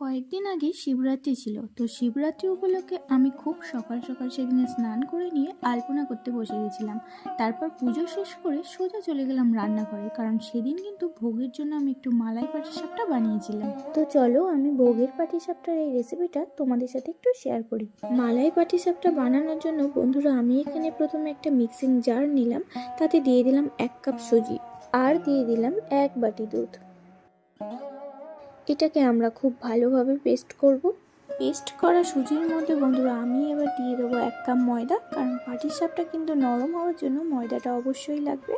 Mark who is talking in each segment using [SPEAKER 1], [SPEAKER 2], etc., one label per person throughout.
[SPEAKER 1] কয়েকদিন আগে শিবরাত্রি ছিল। তো শিবরাত্রি উপলক্ষে আমি খুব সকাল সকাল সেদিনে স্নান করে নিয়ে আলপনা করতে বসে গেছিলাম। তারপর পুজো শেষ করে সোজা চলে গেলাম রান্নাঘরে, কারণ সেদিন কিন্তু ভোগের জন্য আমি একটু মালাই পাটিসাপটা বানিয়েছিলাম। তো চলো আমি ভোগের পাটিসাপটার এই রেসিপিটা তোমাদের সাথে একটু শেয়ার করি। মালাই পাটিসাপটা বানানোর জন্য বন্ধুরা আমি এখানে প্রথমে একটা মিক্সিং জার নিলাম, তাতে দিয়ে দিলাম এক কাপ সুজি, আর দিয়ে দিলাম এক বাটি দুধ। এটাকে আমরা খুব ভালোভাবে পেস্ট করব। পেস্ট করা সুজির মধ্যে বন্ধুরা আমি এবার দিয়ে দেবো এক কাপ ময়দা, কারণ পাটির সাপটা কিন্তু নরম হওয়ার জন্য ময়দাটা অবশ্যই লাগবে।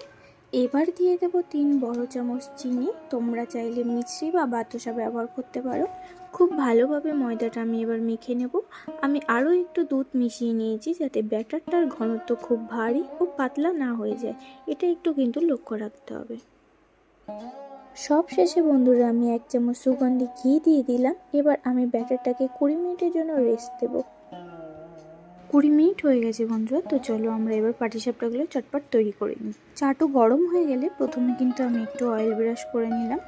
[SPEAKER 1] এবার দিয়ে দেবো তিন বড় চামচ চিনি, তোমরা চাইলে মিশ্রি বা বাতাসা ব্যবহার করতে পারো। খুব ভালোভাবে ময়দাটা আমি এবার মেখে নেব। আমি আরও একটু দুধ মিশিয়ে নিয়েছি যাতে ব্যাটারটার ঘনত্ব খুব ভারী ও পাতলা না হয়ে যায়। এটা একটু কিন্তু লক্ষ্য রাখতে হবে। সব শেষে বন্ধুরা, আমি এক চামচ সুগন্ধি ঘি দিয়ে দিলাম। এবার আমি ব্যাটারটাকে কুড়ি মিনিটের জন্য রেস্ট দেব। কুড়ি মিনিট হয়ে গেছে বন্ধুরা, তো চলো আমরা এবার পাটিসাপটাগুলো চটপট তৈরি করে নিই। চাটু গরম হয়ে গেলে প্রথমে কিন্তু আমি একটু অয়েল ব্রাশ করে নিলাম।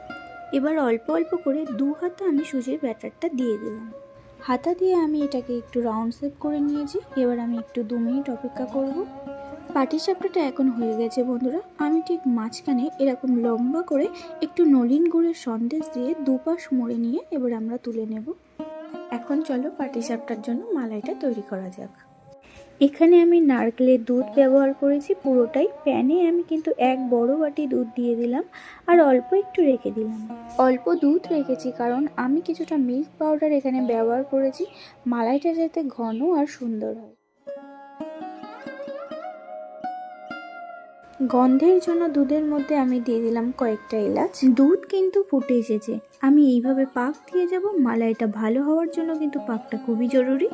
[SPEAKER 1] এবার অল্প অল্প করে দু হাতে আমি সুজির ব্যাটারটা দিয়ে দিলাম। হাতা দিয়ে আমি এটাকে একটু রাউন্ড শেপ করে নিয়েছি। এবার আমি একটু দু মিনিট অপেক্ষা করব। পাটিসাপটাটা এখন হয়ে গেছে, বন্ধুরা। আমি ঠিক মাঝখানে এরকম লম্বা করে একটু নলিন গুড়ের সন্দেশ দিয়ে দুপাশ মুড়ে নিয়ে এবার আমরা তুলে নেব। এখন চলো পাটিসাপটার জন্য মালাইটা তৈরি করা যাক। এখানে আমি নারকেলের দুধ ব্যবহার করেছি, পুরোটাই। প্যানে আমি কিন্তু এক বড় বাটি দুধ দিয়ে দিলাম আর অল্প একটু রেখে দিলাম। অল্প দুধ রেখেছি কারণ আমি কিছুটা মিল্ক পাউডার এখানে ব্যবহার করেছি। মালাইটা যাতে ঘন আর সুন্দর হয়। গন্ধের জন্য দুধের মধ্যে আমি দিয়ে দিলাম কয়েকটা এলাচ। দুধ কিন্তু ফুটে এসেছে। আমি এইভাবে পাক দিয়ে যাব, মালাইটা ভালো হওয়ার জন্য কিন্তু পাকটা খুবই জরুরি।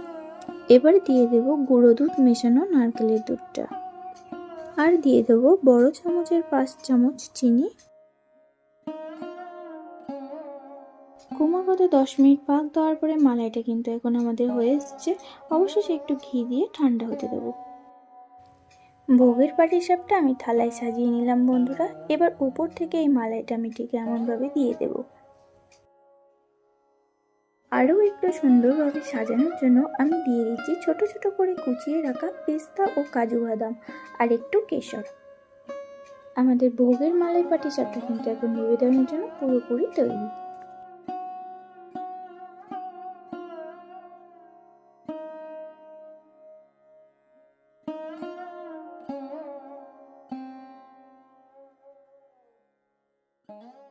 [SPEAKER 1] এবার দিয়ে দেব গুঁড়ো দুধ, মেশানো নারকেলের দুধটা। আর দিয়ে দেব বড় চামচের পাঁচ চামচ চিনি। ক্রমাগত দশ মিনিট পাক দেওয়ার পরে মালাইটা কিন্তু এখন আমাদের হয়ে এসছে। অবশেষে একটু ঘি দিয়ে ঠান্ডা হতে দেবো। ভোগের পাটিসাপটা আমি থালায় সাজিয়ে নিলাম, বন্ধুরা। এবার উপর থেকে এই মালাইটা আমি ঠিক এমনভাবে দিয়ে দেব। আরও একটু সুন্দরভাবে সাজানোর জন্য আমি দিয়ে দিচ্ছি ছোট ছোট করে কুচিয়ে রাখা পেস্তা ও কাজু বাদাম আর একটু কেশর। আমাদের ভোগের মালাই পাটিসাপটা কিন্তু এখন নিবেদনের জন্য পুরোপুরি তৈরি। Thank you.